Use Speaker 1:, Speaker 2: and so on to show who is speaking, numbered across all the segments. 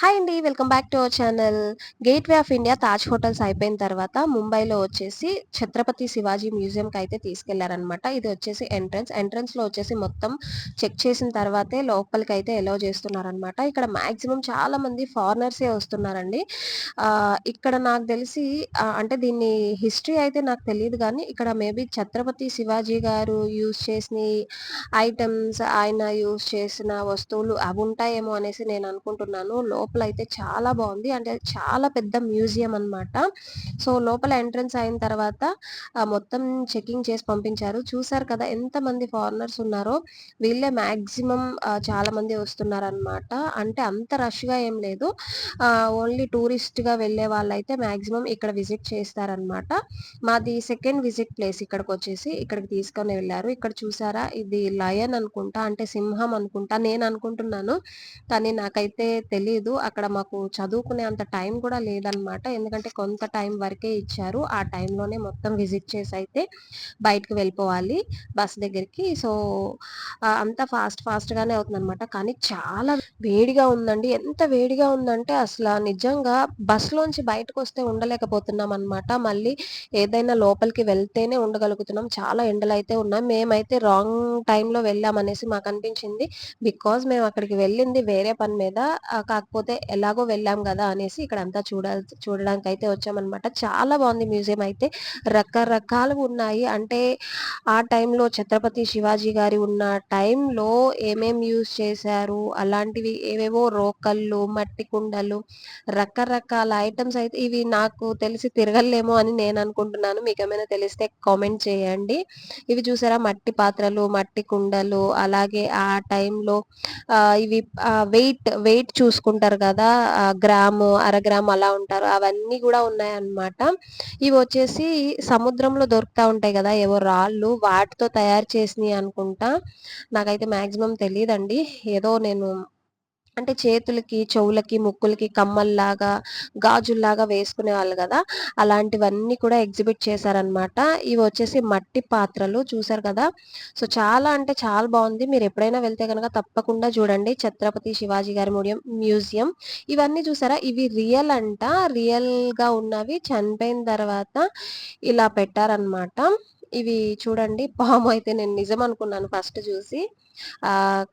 Speaker 1: Hi అండి welcome back to our channel. Gateway of India Taj hotels అయిపోయిన తర్వాత ముంబైలో వచ్చేసి ఛత్రపతి శివాజీ మ్యూజియంకి అయితే తీసుకెళ్ళారనమాట ఇది వచ్చేసి ఎంట్రన్స్. ఎంట్రన్స్లో వచ్చేసి మొత్తం చెక్ చేసిన తర్వాతే లోపలికి అయితే ఎలో చేస్తున్నారనమాట ఇక్కడ మ్యాక్సిమం చాలా మంది ఫారినర్సే వస్తున్నారండి. ఇక్కడ నాకు తెలిసి అంటే దీన్ని హిస్టరీ అయితే నాకు తెలియదు కానీ ఇక్కడ మేబీ ఛత్రపతి శివాజీ గారు యూజ్ చేసిన ఐటమ్స్ ఆయన యూజ్ చేసిన వస్తువులు అవి ఉంటాయేమో అనేసి నేను అనుకుంటున్నాను. లోపల అయితే చాలా బాగుంది అంటే చాలా పెద్ద మ్యూజియం అనమాట సో లోపల ఎంట్రన్స్ అయిన తర్వాత మొత్తం చెకింగ్ చేసి పంపించారు. చూసారు కదా ఎంత మంది ఫారినర్స్ ఉన్నారో. వీళ్ళే మ్యాక్సిమం చాలా మంది వస్తున్నారనమాట అంటే అంత రష్గా ఏం లేదు. ఓన్లీ టూరిస్ట్గా వెళ్ళే వాళ్ళైతే మ్యాక్సిమం ఇక్కడ విజిట్ చేస్తారనమాట మాది సెకండ్ విజిట్ ప్లేస్ ఇక్కడికి వచ్చేసి ఇక్కడికి తీసుకొని వెళ్ళారు. ఇక్కడ చూసారా? ఇది లయన్ అనుకుంటా అంటే సింహం అనుకుంటా నేను అనుకుంటున్నాను. కానీ నాకైతే తెలియదు అక్కడ మాకు చదువుకునే అంత టైం కూడా లేదనమాట. ఎందుకంటే కొంత టైం వరకే ఇచ్చారు. ఆ టైంలోనే మొత్తం విజిట్ చేసి అయితే బయటకు వెళ్ళిపోవాలి బస్ దగ్గరికి. సో అంతా ఫాస్ట్ ఫాస్ట్గానే అవుతుంది అనమాట కానీ చాలా వేడిగా ఉందండి. ఎంత వేడిగా ఉందంటే అసలు నిజంగా బస్సులోంచి బయటకు వస్తే ఉండలేకపోతున్నాం అనమాట. మళ్ళీ ఏదైనా లోపలికి వెళ్తేనే ఉండగలుగుతున్నాం. చాలా ఎండలు అయితే ఉన్నాయి. మేమైతే రాంగ్ టైంలో వెళ్ళామనేసి మాకు అనిపించింది. బికాజ్ మేము అక్కడికి వెళ్ళింది వేరే పని మీద. కాకపోతే ఎలాగో వెళ్ళాం కదా అనేసి ఇక్కడ అంతా చూడ చూడడానికి అయితే వచ్చామన్నమాట. చాలా బాగుంది మ్యూజియం అయితే. రకరకాలు ఉన్నాయి. అంటే ఆ టైంలో ఛత్రపతి శివాజీ గారి ఉన్న టైంలో ఏమేం యూజ్ చేశారు? అలాంటివి ఏవేవో రోకళ్ళు మట్టి కుండలు రకరకాల ఐటమ్స్ అయితే ఇవి నాకు తెలిసి తిరగలేమో అని నేను అనుకుంటున్నాను. మీకు ఏమైనా తెలిస్తే కామెంట్ చేయండి. ఇవి చూసారా? మట్టి పాత్రలు మట్టి కుండలు అలాగే ఆ టైంలో ఇవి వెయిట్ వెయిట్ చూసుకుంటారు కదా గ్రాము అరగ్రాము అలా ఉంటారు. అవన్నీ కూడా ఉన్నాయన్నమాట. ఇవి వచ్చేసి సముద్రంలో దొరుకుతా ఉంటాయి కదా ఏవో రాళ్ళు వాటితో తయారు చేసినవి అనుకుంటా. నాకైతే మాక్సిమం తెలియదండి ఏదో నేను అంటే చేతులకి చెవులకి ముక్కులకి కమ్మల్లాగా గాజుల్లాగా వేసుకునే వాళ్ళు కదా అలాంటివన్నీ కూడా ఎగ్జిబిట్ చేశారనమాట ఇవి వచ్చేసి మట్టి పాత్రలు చూసారు కదా. సో చాలా అంటే చాలా బాగుంది. మీరు ఎప్పుడైనా వెళ్తే కనుక తప్పకుండా చూడండి. ఛత్రపతి శివాజీ గారి మ్యూజియం మ్యూజియం. ఇవన్నీ చూసారా? ఇవి రియల్ అంట. రియల్గా ఉన్నవి చనిపోయిన తర్వాత ఇలా పెట్టారనమాట ఇవి చూడండి. పాము అయితే నేను నిజం అనుకున్నాను ఫస్ట్ చూసి.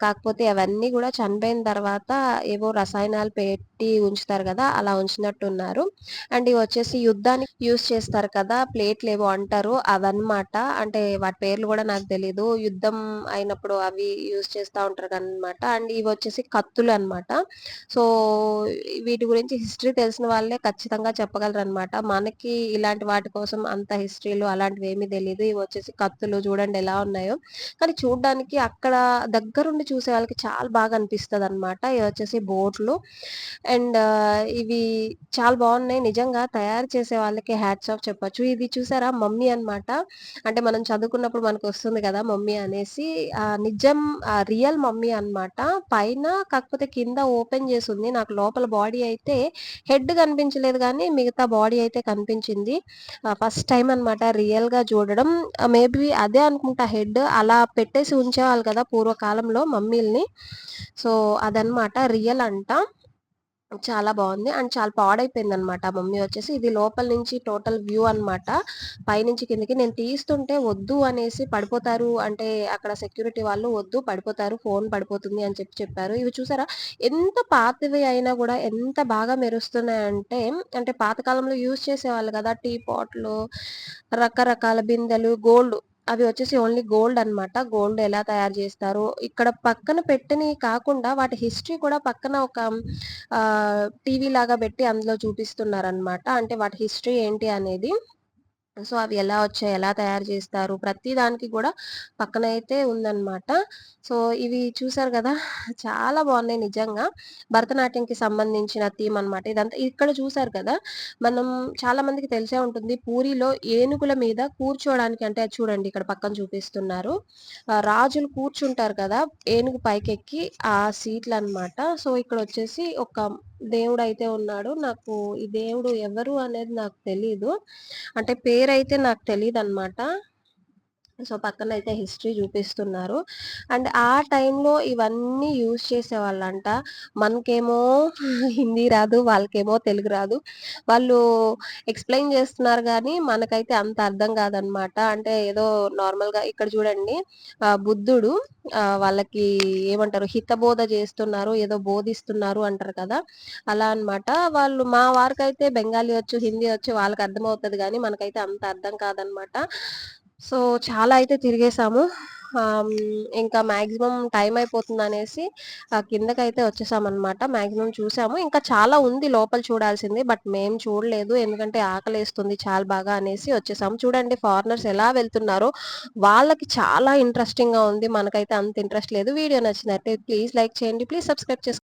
Speaker 1: కాకపోతే అవన్నీ కూడా చనిపోయిన తర్వాత ఏవో రసాయనాలు పెట్టి ఉంచుతారు కదా అలా ఉంచినట్టున్నారు. అండ్ ఇవి వచ్చేసి యుద్ధానికి యూస్ చేస్తారు కదా ప్లేట్లు ఏవో అంటారు అవన్నమాట. అంటే వాటి పేర్లు కూడా నాకు తెలీదు. యుద్ధం అయినప్పుడు అవి యూస్ చేస్తూ ఉంటారు అనమాట అండ్ ఇవి వచ్చేసి కత్తులు అనమాట సో వీటి గురించి హిస్టరీ తెలిసిన వాళ్ళే ఖచ్చితంగా చెప్పగలరు అనమాట మనకి ఇలాంటి వాటి కోసం అంత హిస్టరీలు అలాంటివి ఏమీ తెలియదు ఇవి వచ్చేసి కత్తులు చూడండి ఎలా ఉన్నాయో. కానీ చూడడానికి అక్కడ దగ్గరుండి చూసే వాళ్ళకి చాలా బాగా అనిపిస్తుంది అనమాట ఇవి వచ్చేసి బోట్లు అండ్ ఇవి చాలా బాగున్నాయి. నిజంగా తయారు చేసే వాళ్ళకి హ్యాట్స్ ఆఫ్ చెప్పొచ్చు. ఇది చూసారా? మమ్మీ అనమాట అంటే మనం చదువుకున్నప్పుడు మనకు వస్తుంది కదా మమ్మీ అనేసి నిజం రియల్ మమ్మీ అనమాట పైన కాకపోతే కింద ఓపెన్ చేసి ఉంది నాకు లోపల బాడీ అయితే హెడ్ కనిపించలేదు కానీ మిగతా బాడీ అయితే కనిపించింది. ఫస్ట్ టైం అనమాట రియల్గా చూడడం. మేబీ అదే అనుకుంటా హెడ్. అలా పెట్టేసి ఉంచేవాళ్ళు కదా పూర్వకాలంలో మమ్మీల్ని. సో అదనమాట రియల్ అంట. చాలా బాగుంది. అండ్ చాలా పాడైపోయింది అనమాట మమ్మీ వచ్చేసి. ఇది లోపల నుంచి టోటల్ వ్యూ అనమాట పైనుంచి కిందకి నేను తీస్తుంటే వద్దు అనేసి పడిపోతారు. అంటే అక్కడ సెక్యూరిటీ వాళ్ళు వద్దు పడిపోతారు ఫోన్ పడిపోతుంది అని చెప్పి చెప్పారు. ఇవి చూసారా? ఎంత పాతవి అయినా కూడా ఎంత బాగా మెరుస్తున్నాయంటే అంటే పాతకాలంలో యూజ్ చేసేవాళ్ళు కదా టీ పాట్లు రకరకాల బిందెలు గోల్డ్ అవి వచ్చేసి ఓన్లీ గోల్డ్ అనమాట గోల్డ్ ఎలా తయారు చేస్తారు ఇక్కడ పక్కన పెట్టని కాకుండా వాటి హిస్టరీ కూడా పక్కన ఒక టీవీ లాగా పెట్టి అందులో చూపిస్తున్నారు అనమాట అంటే వాటి హిస్టరీ ఏంటి అనేది. సో అవి ఎలా వచ్చాయి ఎలా తయారు చేస్తారు ప్రతి దానికి కూడా పక్కన అయితే ఉందన్నమాట. సో ఇవి చూసారు కదా చాలా బాగున్నాయి నిజంగా. భరతనాట్యంకి సంబంధించిన థీమ్ అనమాట ఇదంతా ఇక్కడ చూసారు కదా మనం చాలా మందికి తెలిసే ఉంటుంది. పూరిలో ఏనుగుల మీద కూర్చోవడానికి అంటే చూడండి ఇక్కడ పక్కన చూపిస్తున్నారు. రాజులు కూర్చుంటారు కదా ఏనుగు పైకెక్కి ఆ సీట్లు అనమాట సో ఇక్కడ వచ్చేసి ఒక దేవుడు అయితే ఉన్నాడు. నాకు ఈ దేవుడు ఎవరు అనేది నాకు తెలీదు. అంటే పేరైతే నాకు తెలియదు అనమాట సో పక్కన అయితే హిస్టరీ చూపిస్తున్నారు. అండ్ ఆ టైంలో ఇవన్నీ యూజ్ చేసేవాళ్ళంట. మనకేమో హిందీ రాదు. వాళ్ళకేమో తెలుగు రాదు. వాళ్ళు ఎక్స్‌ప్లెయిన్ చేస్తున్నారు కానీ మనకైతే అంత అర్థం కాదనమాట. అంటే ఏదో నార్మల్‌గా ఇక్కడ చూడండి బుద్ధుడు వాళ్ళకి ఏమంటారు హితబోధ చేస్తున్నారు. ఏదో బోధిస్తున్నారు అంటారు కదా! అలా అనమాట. వాళ్ళు మా వారికైతే బెంగాలీ వచ్చు, హిందీ వచ్చు. వాళ్ళకి అర్థం అవుతుంది కానీ మనకైతే అంత అర్థం కాదనమాట. సో, చాలా అయితే తిరిగేసాము. ఇంకా మ్యాక్సిమం టైం అయిపోతుంది అనేసి కిందకైతే వచ్చేసామనమాట. మ్యాక్సిమం చూసాము. ఇంకా చాలా ఉంది లోపల చూడాల్సింది. బట్ మేము చూడలేదు. ఎందుకంటే ఆకలేస్తుంది చాలా బాగా అనేసి వచ్చేసాము. చూడండి ఫారినర్స్ ఎలా వెళ్తున్నారో వాళ్ళకి చాలా ఇంట్రెస్టింగ్‌గా ఉంది. మనకైతే అంత ఇంట్రెస్ట్ లేదు. వీడియో నచ్చినట్టే ప్లీజ్ లైక్ చేయండి. ప్లీజ్ సబ్స్క్రైబ్ చేసుకోండి